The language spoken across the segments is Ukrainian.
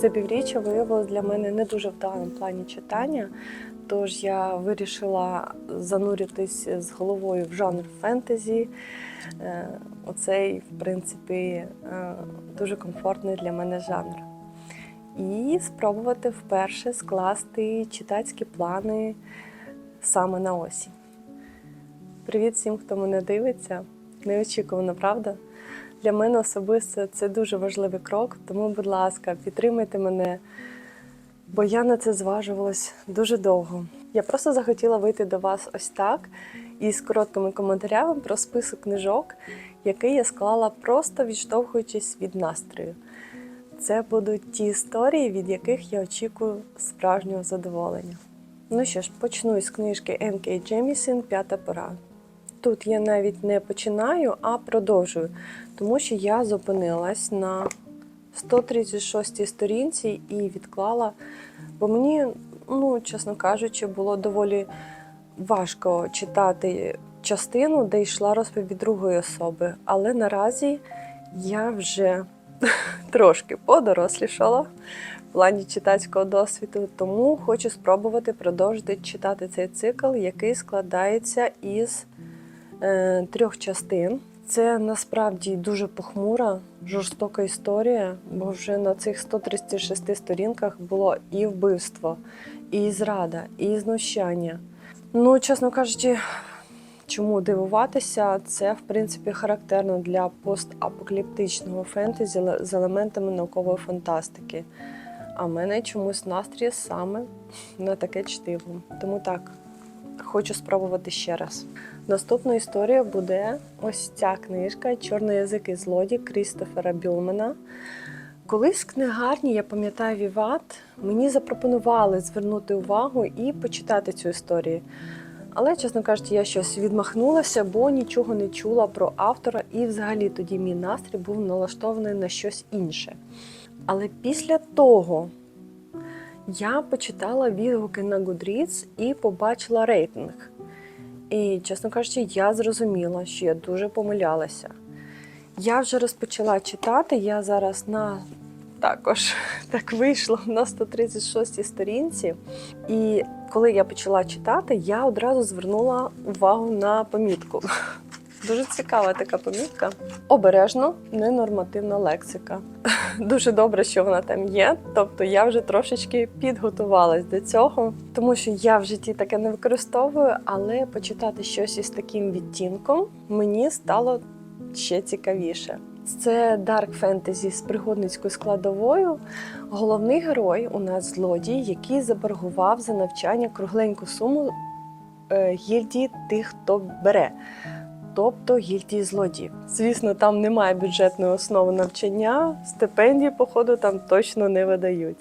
Це півріччя виявилось для мене не дуже вдалим плані читання. Тож я вирішила зануритись з головою в жанр фентезі. Е, Оцей, в принципі, е, дуже комфортний для мене жанр. І спробувати вперше скласти читацькі плани саме на осінь. Привіт всім, хто мене дивиться. Неочікувано, правда? Для мене особисто це дуже важливий крок, тому, будь ласка, підтримайте мене, бо я на це зважувалась дуже довго. Я просто захотіла вийти до вас ось так із короткими коментарями про список книжок, який я склала просто відштовхуючись від настрою. Це будуть ті історії, від яких я очікую справжнього задоволення. Ну що ж, почну із книжки Н.К. Джемісін П'ята пора. Тут я навіть не починаю, а продовжую, тому що я зупинилась на 136 сторінці і відклала, бо мені, ну, чесно кажучи, було доволі важко читати частину, де йшла розповідь другої особи. Але наразі я вже трошки подорослішала в плані читацького досвіду, тому хочу спробувати продовжити читати цей цикл, який складається із трьох частин. Це насправді дуже похмура, жорстока історія, бо вже на цих 136 сторінках було і вбивство, і зрада, і знущання. Ну, чесно кажучи, чому дивуватися, це в принципі характерно для постапокаліптичного фентезі з елементами наукової фантастики. А мене чомусь настрій саме на таке чтиво. Тому так, хочу спробувати ще раз. Наступна історія буде ось ця книжка Чорний язик і злодій Крістофера Бюлмена. Колись книгарні, я пам'ятаю Віват, мені запропонували звернути увагу і почитати цю історію. Але, чесно кажучи, я щось відмахнулася, бо нічого не чула про автора, і взагалі тоді мій настрій був налаштований на щось інше. Але після того я почитала відгуки на Goodreads і побачила рейтинг. І, чесно кажучи, я зрозуміла, що я дуже помилялася. Я вже розпочала читати, я зараз на також так вийшло на 136 сторінці. І коли я почала читати, я одразу звернула увагу на помітку. Дуже цікава така помітка. Обережно, ненормативна лексика. Дуже добре, що вона там є. Тобто я вже трошечки підготувалась до цього, тому що я в житті таке не використовую, але почитати щось із таким відтінком мені стало ще цікавіше. Це дарк фентезі з пригодницькою складовою. Головний герой у нас злодій, який заборгував за навчання кругленьку суму е, гільдії тих, хто бере. Тобто гільдії злодіїв. Звісно, там немає бюджетної основи навчання, стипендії, походу, там точно не видають.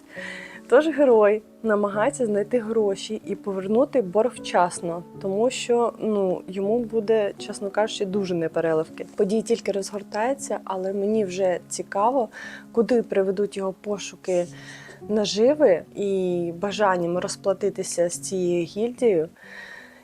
Тож герой намагається знайти гроші і повернути борг вчасно, тому що ну йому буде, чесно кажучи, дуже непереливки. Події тільки розгортаються, але мені вже цікаво, куди приведуть його пошуки наживи і бажанням розплатитися з цією гільдією.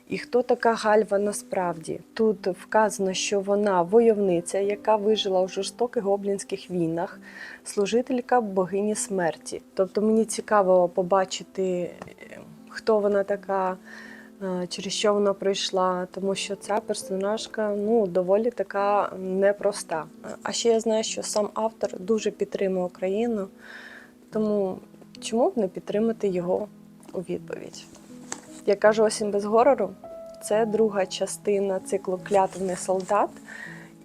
І хто така Гальва насправді? Тут вказано, що вона войовниця, яка вижила у жорстоких гоблінських війнах, служителька богині смерті. Тобто мені цікаво побачити, хто вона така, е, через що вона пройшла, тому що ця персонажка ну, доволі така непроста. А ще я знаю, що сам автор дуже підтримує Україну, тому чому б не підтримати його у відповідь? Я кажу осінь без горору. Це друга частина циклу Клятвений солдат.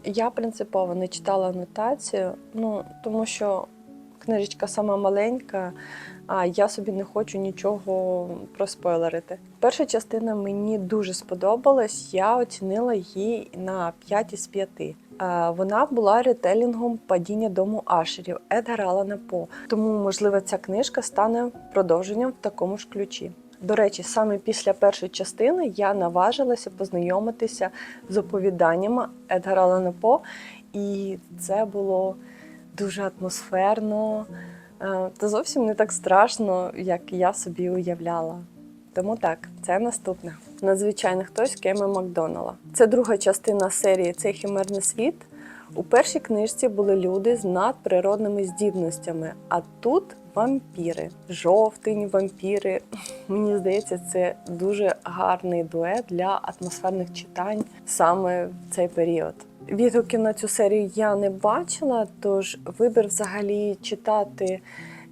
Я принципово не читала анотацію, ну тому що книжечка сама маленька, а я собі не хочу нічого проспойлерити. Перша частина мені дуже сподобалась. Я оцінила її на 5 із 5. Е, Вона була ретелінгом падіння дому Ашерів Едгара Алана По. Тому, можливо, ця книжка стане продовженням в такому ж ключі. До речі, саме після першої частини я наважилася познайомитися з оповіданнями Едгара Алана По, і це було дуже атмосферно е, та зовсім не так страшно, як я собі уявляла. Тому так, це наступне. Надзвичайно хтось Кеми Макдонала. Це друга частина серії Цей химерний світ. У першій книжці були люди з надприродними здібностями, а тут вампіри, жовтень, вампіри. Мені здається, це дуже гарний дует для атмосферних читань саме в цей період. Відгуків на цю серію я не бачила, тож вибір взагалі читати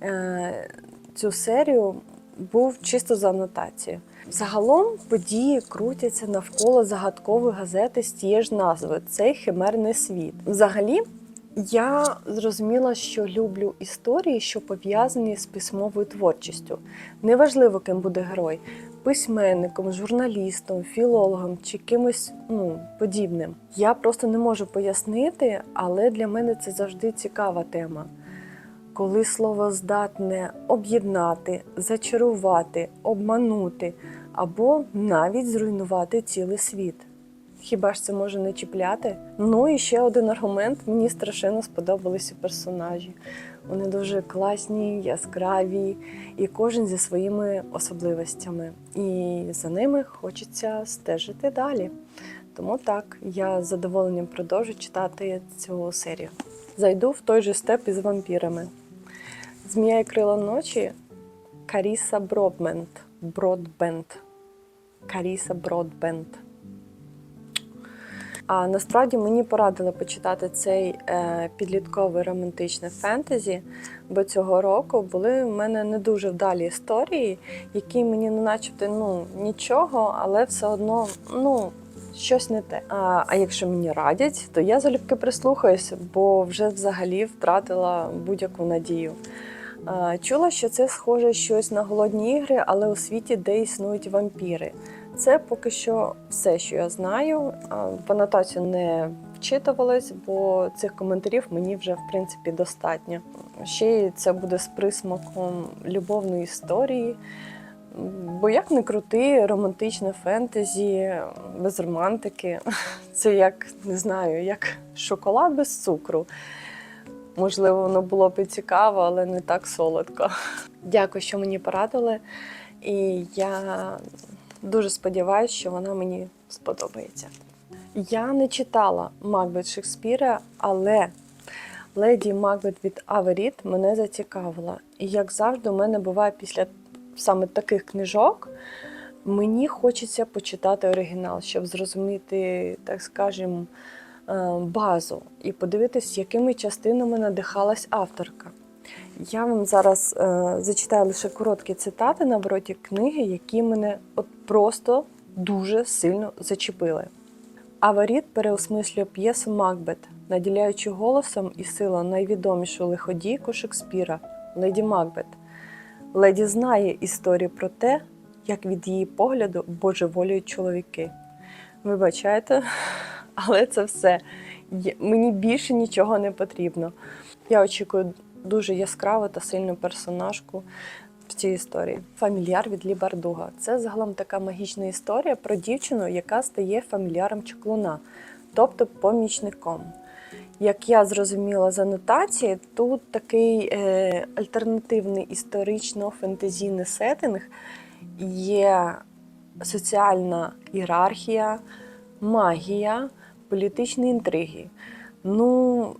е, цю серію був чисто за анотацією. Загалом події крутяться навколо загадкової газети з тієї ж назви цей химерний світ. Взагалі, я зрозуміла, що люблю історії, що пов'язані з письмовою творчістю. Неважливо, ким буде герой письменником, журналістом, філологом чи кимось ну, подібним. Я просто не можу пояснити, але для мене це завжди цікава тема. Коли слово здатне об'єднати, зачарувати, обманути або навіть зруйнувати цілий світ. Хіба ж це може не чіпляти? Ну і ще один аргумент: мені страшенно сподобалися персонажі. Вони дуже класні, яскраві, і кожен зі своїми особливостями. І за ними хочеться стежити далі. Тому так, я з задоволенням продовжу читати цю серію. Зайду в той же степ із вампірами. Змія і крила ночі Каріса Бродбенд. Бродбенд. Каріса Бродбенд. А насправді мені порадили почитати цей е, підлітковий романтичний фентезі, бо цього року були в мене не дуже вдалі історії, які мені не начебто ну, нічого, але все одно ну, щось не те. А, а якщо мені радять, то я залюбки прислухаюся, бо вже взагалі втратила будь-яку надію. Чула, що це схоже щось на голодні ігри, але у світі, де існують вампіри. Це поки що все, що я знаю. В анотацію не вчитувалась, бо цих коментарів мені вже в принципі достатньо. Ще це буде з присмаком любовної історії. Бо як не крути, романтичне фентезі без романтики. Це як не знаю, як шоколад без цукру. Можливо, воно було б і цікаво, але не так солодко. Дякую, що мені порадили. І я дуже сподіваюся, що вона мені сподобається. Я не читала Макбет Шекспіра, але леді Макбет від Аверіт мене зацікавила. І як завжди, у мене буває після саме таких книжок. Мені хочеться почитати оригінал, щоб зрозуміти, так скажемо, е, базу і подивитись, якими частинами надихалась авторка. Я вам зараз е, зачитаю лише короткі цитати на вороті книги, які мене от просто дуже сильно зачепили. Аваріт переосмислює п'єсу Макбет, наділяючи голосом і силою найвідомішу лиходійку Шекспіра Леді Макбет. Леді знає історію про те, як від її погляду божеволюють чоловіки. Вибачайте, але це все. Мені більше нічого не потрібно. Я очікую дуже яскраву та сильну персонажку в цій історії. Фамільяр від Лі Бардуга. Це загалом така магічна історія про дівчину, яка стає фамільяром чаклуна, тобто помічником. Як я зрозуміла з анотації, тут такий е, альтернативний історично-фентезійний сеттинг, є соціальна ієрархія, магія, політичні інтриги. Ну,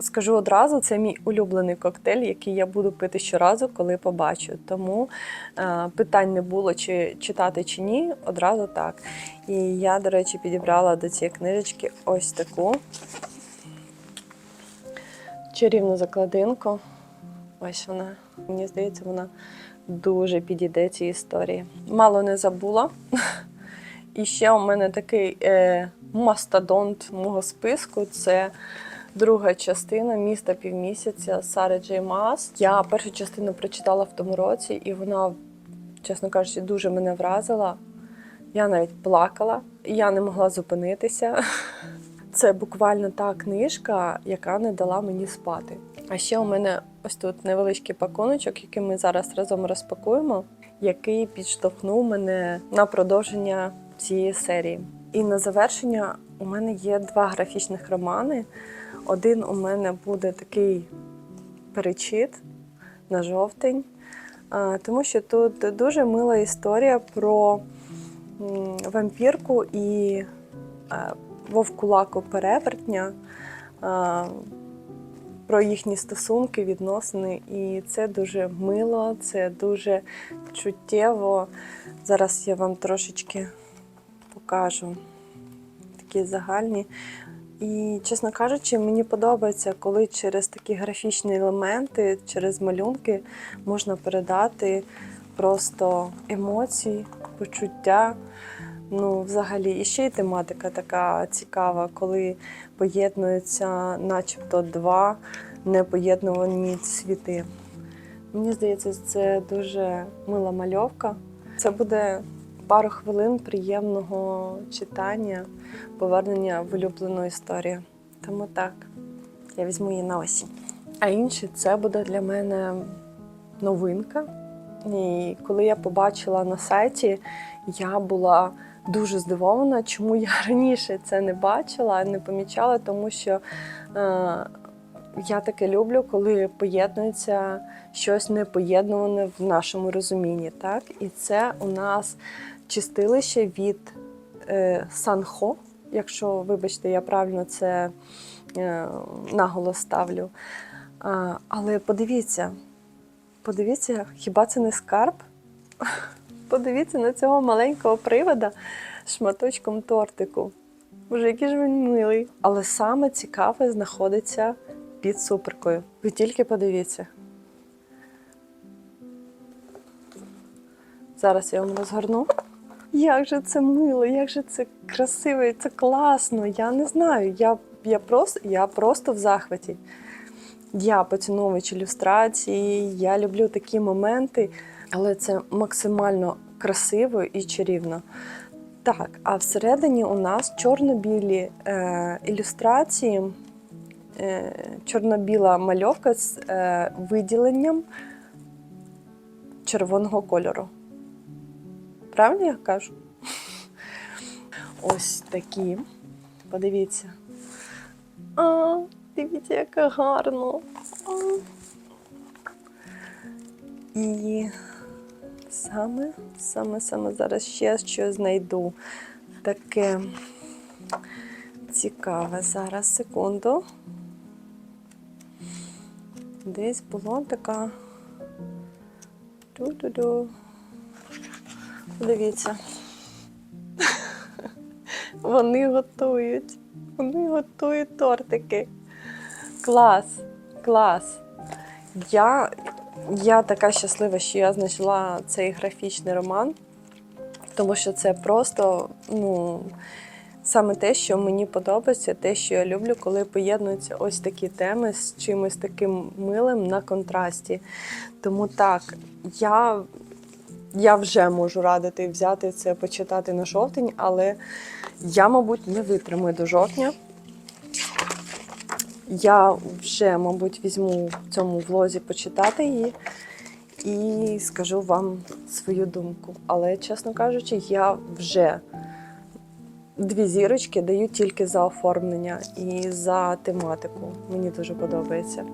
скажу одразу, це мій улюблений коктейль, який я буду пити щоразу, коли побачу. Тому е, питань не було, чи читати чи ні, одразу так. І я, до речі, підібрала до цієї книжечки ось таку чарівну закладинку. Ось вона. Мені здається, вона дуже підійде цій історії. Мало не забула. І ще у мене такий е, мастодонт мого списку це друга частина міста півмісяця Сари Джей Мас. Я першу частину прочитала в тому році, і вона, чесно кажучи, дуже мене вразила. Я навіть плакала, я не могла зупинитися. Це буквально та книжка, яка не дала мені спати. А ще у мене ось тут невеличкий пакуночок, який ми зараз разом розпакуємо, який підштовхнув мене на продовження цієї серії. І на завершення у мене є два графічних романи. Один у мене буде такий перечит на жовтень, тому що тут дуже мила історія про вампірку і е, вовкулаку перевертня. Про їхні стосунки, відносини. І це дуже мило, це дуже чуттєво. Зараз я вам трошечки покажу такі загальні. І, чесно кажучи, мені подобається, коли через такі графічні елементи, через малюнки можна передати просто емоції, почуття. Ну, взагалі, і ще й тематика така цікава, коли поєднуються, начебто, два непоєднувані світи. Мені здається, це дуже мила мальовка. Це буде пару хвилин приємного читання, повернення в улюблену історію. Тому так, я візьму її на осінь. А інше це буде для мене новинка. І коли я побачила на сайті, я була дуже здивована, чому я раніше це не бачила, не помічала, тому що е, я таке люблю, коли поєднується щось непоєднуване в нашому розумінні. Так? І це у нас чистилище від е, Санхо, якщо, вибачте, я правильно це е, наголос ставлю. А, але подивіться, подивіться, хіба це не скарб? Подивіться на цього маленького привода шматочком тортику. Боже, який ж він милий. Але саме цікаве знаходиться під суперкою. Ви тільки подивіться. Зараз я вам розгорну. Як же це мило, як же це красиво, це класно. Я не знаю. Я, я, просто, я просто в захваті. Я поціновувач ілюстрації, я люблю такі моменти, але це максимально красиво і чарівно. Так, а всередині у нас чорно-білі е, ілюстрації, е, чорно-біла мальовка з е, виділенням червоного кольору. Правильно я кажу? Ось такі. Подивіться. А, дивіться, яке гарно. І саме, саме, саме зараз ще що знайду таке цікаве. Зараз, секунду. Десь була така. Ту-ду-ду. Подивіться. Вони готують. Вони готують тортики. Клас, клас. Я, я така щаслива, що я знайшла цей графічний роман, тому що це просто, ну, саме те, що мені подобається, те, що я люблю, коли поєднуються ось такі теми з чимось таким милим на контрасті. Тому так, я я вже можу радити взяти це, почитати на жовтень, але я, мабуть, не витримую до жовтня. Я вже, мабуть, візьму в цьому влозі почитати її і скажу вам свою думку. Але, чесно кажучи, я вже дві зірочки даю тільки за оформлення і за тематику. Мені дуже подобається.